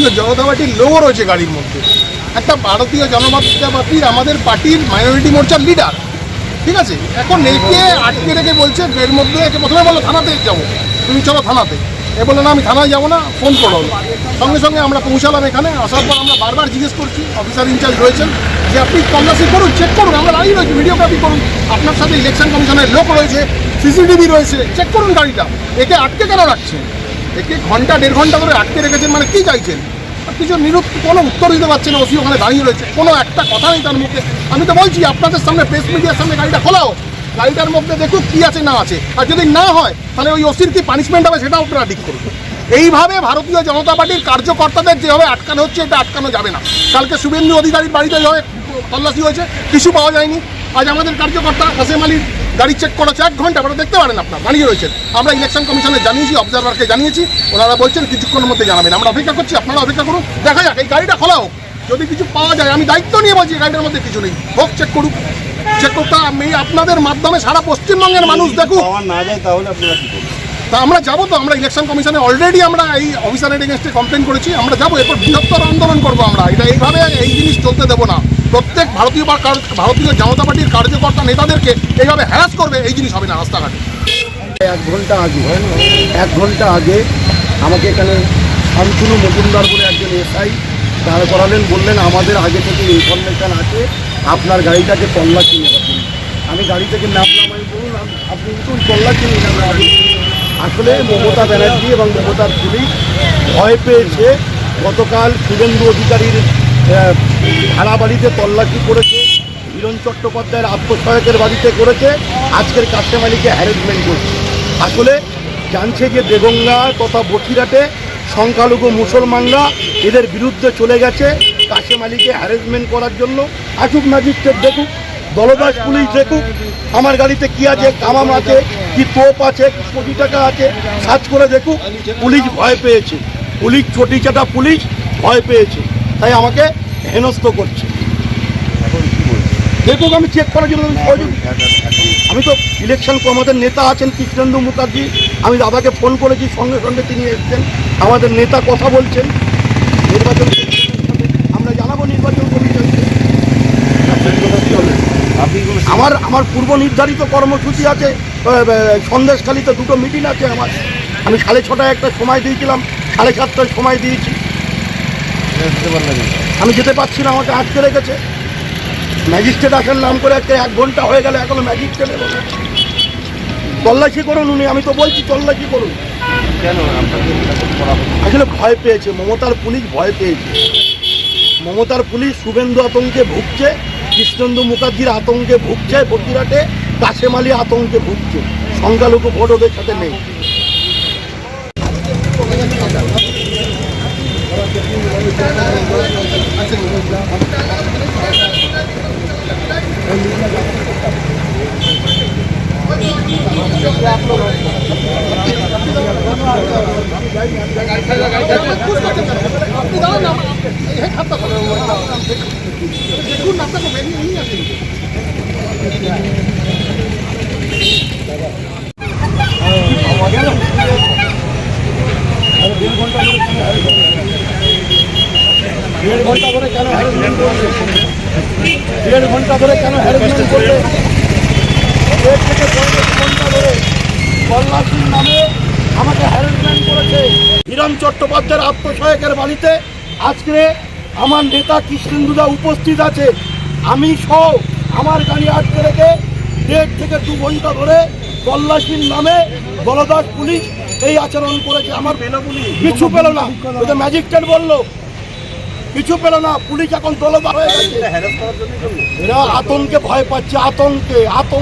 ভারতীয় জনতা পার্টির লোগো রয়েছে গাড়ির মধ্যে। একটা ভারতীয় জনতা পার্টির আমাদের পার্টির মাইনরিটি মোর্চার লিডার ঠিক আছে? এখন একে আটকে রেখে বলছে, এর মধ্যে একে প্রথমে বলো, থানাতে যাব। তুমি চলো থানাতে। এ বলল, না, আমি থানায় যাব না ফোন করো সঙ্গে সঙ্গে আমরা পৌঁছালাম এখানে, আসার পর আমরা বারবার জিজ্ঞেস করছি অফিসার ইনচার্জ রয়েছেন? যে, আপনি তল্লাশি করুন চেক করুন, আমরা দাঁড়িয়ে রয়েছি ভিডিওগ্রাফি করুন। আপনার সাথে ইলেকশন কমিশনের লোক রয়েছে সিসিটিভি রয়েছে চেক করুন গাড়িটা। একে আটকে কেন রাখছেন? একে ঘণ্টা, দেড় ঘণ্টা ধরে আটকে রেখেছেন মানে কী চাইছেন? কিছু নিরুপ, কোনো উত্তর দিতে পারছে না, ওসি ওখানে দাঁড়িয়ে রয়েছে। কোনো একটা কথা নেই তার মুখে। আমি তো বলছি, আপনাদের সামনে প্রেস মিডিয়ার সামনে গাড়িটা খোলাও। গাড়িটার মধ্যে দেখুক কী আছে, না আছে। আর যদি না হয়, তাহলে ওই ওসির কি পানিশমেন্ট হবে, সেটাও আপনারা ঠিক করুন। এইভাবে ভারতীয় জনতা পার্টির কার্যকর্তাদের যেভাবে আটকানো হচ্ছে, এটা আটকানো যাবে না। কালকে শুভেন্দু অধিকারীর বাড়িতে যেভাবে তল্লাশি হয়েছে, কিছু পাওয়া যায়নি। আজ আমাদের কার্যকর্তা কাসেম আলীর গাড়ি চেক করেছে এক ঘণ্টা, আপনারা দেখতে পারেন আপনার, দাঁড়িয়ে রয়েছেন। আমরা ইলেকশন কমিশনে জানিয়েছি অবজারভারকে জানিয়েছি, ওনারা বলছেন কিছুক্ষণের মধ্যে জানাবেন। আমরা অপেক্ষা করছি, আপনারা অপেক্ষা করুন। দেখা যাক, এই গাড়িটা খোলা হোক। যদি কিছু পাওয়া যায়, আমি দায়িত্ব নিয়ে বলছি গাড়িটার মধ্যে কিছু নেই। হোক চেক করুক। চেক করতে আমি আপনাদের মাধ্যমে সারা পশ্চিমবঙ্গের মানুষ দেখুক। না যায়, তাহলে আপনারা তা আমরা যাব তো, আমরা ইলেকশন কমিশনে অলরেডি আমরা এই অফিসারের এগেনস্টে কমপ্লেন করেছি, আমরা যাব, এরপর বৃহত্তর আন্দোলন করব আমরা। এটা এইভাবে এই জিনিস চলতে দেবো না। প্রত্যেক ভারতীয় বা ভারতীয় জনতা পার্টির কার্যকর্তা নেতাদেরকে এইভাবে হ্যারাস করবে, এই জিনিস হবে না রাস্তাঘাটে। এক ঘণ্টা আগে, এক ঘণ্টা আগে আমাকে এখানে শান্তনু মজুমদার বলে একজন এসআই দাঁড় করালেন, বললেন, আমাদের আগে থেকে ইনফরমেশান আছে, আপনার গাড়িটাকে তল্লাশি কিনে আমি গাড়ি থেকে নামলাম, আমি বলুন আপনি তল্লাশি নিয়ে নেন গাড়ি। আসলে মমতা ব্যানার্জি এবং মমতার পুলিশ ভয় পেয়েছে। গতকাল শুভেন্দু অধিকারীর ভাড়া বাড়িতে তল্লাশি করেছে, হিরণ চট্টোপাধ্যায়ের আত্মসহায়কের বাড়িতে করেছে, আজকের কাস্টম আলীকে হ্যারাসমেন্ট করছে। আসলে জানছে যে দেগঙ্গা তথা বসিরহাটে সংখ্যালঘু মুসলমানরা এদের বিরুদ্ধে চলে গেছে কাশেম আলীকে হ্যারাসমেন্ট করার জন্য। আসুক ম্যাজিস্ট্রেট দেখুক। দলদাস পুলিশ দেখুক, আমার গাড়িতে কি আছে কামাম আছে, কি তোপ আছে কোটি টাকা আছে, সার্চ করে দেখুক, পুলিশ ভয় পেয়েছে। পুলিশ ছোটি চাটা পুলিশ ভয় পেয়েছে। তাই আমাকে হেনস্থ করছে। দেখুক আমি চেক করার জন্য আমি তো ইলেকশন আমাদের নেতা আছেন কৃষ্ণেন্দু মুখার্জি। আমি দাদাকে ফোন করেছি, সঙ্গে সঙ্গে তিনি এসছেন। আমাদের নেতা কথা বলছেন। নির্বাচন আমরা জানাব নির্বাচন কমিশনকে। আমার আমার পূর্ব নির্ধারিত কর্মসূচি আছে সন্দেশখালিতে দুটো মিটিং আছে আমার আমি সাড়ে ছটায় একটা সময় দিয়েছিলাম সাড়ে সাতটায় সময় দিয়েছি। আমি যেতে পারছি না আমাকে আটকে রেখেছে ম্যাজিস্ট্রেট আসার নাম করে আজকে এক ঘণ্টা হয়ে গেলে এখনও ম্যাজিস্ট্রেট এলো না। তল্লাশি করুন উনি আমি তো বলছি তল্লাশি করুন কেন? আসলে ভয় পেয়েছে মমতার পুলিশ ভয় পেয়েছে মমতার পুলিশ শুভেন্দু আতঙ্কে ভুগছে কৃষ্ণেন্দু মুখার্জির আতঙ্কে ভুগছে বসিরহাটে কাশেম আলী আতঙ্কে ভুগছে। সংখ্যালঘু ভোট ওদের সাথে নেই। আপনি দাঁড়ান না এই খাতটা খোলেন। দেখুন আপনাকে বেরিয়ে নিয়ে আসেন দেড় ঘণ্টা ধরে কেন হ্যারাসমেন্ট করবে দেড় ঘণ্টা ধরে কেন হ্যারাসমেন্ট করবে দেড় থেকে ঘণ্টা ধরে তল্লাশির নামে আমাকে হ্যারাসমেন্ট করেছে। হিরণ চট্টোপাধ্যায়ের আত্মসহায়কের বাড়িতে আজকে আমার নেতা কৃষ্ণেন্দুদা উপস্থিত আছে। আমি সহ আমার গাড়ি আটকে রেখে দেড় থেকে দু ঘণ্টা ধরে তল্লাশির নামে বলদাস পুলিশ এই আচরণ করেছে। আমার কিছু পেল না। ম্যাজিস্ট্রেট বলল কিছু পেল না পুলিশ এখন দলদা হয়ে গেছে। আতঙ্কে ভয় পাচ্ছে আতঙ্কে আতঙ্ক।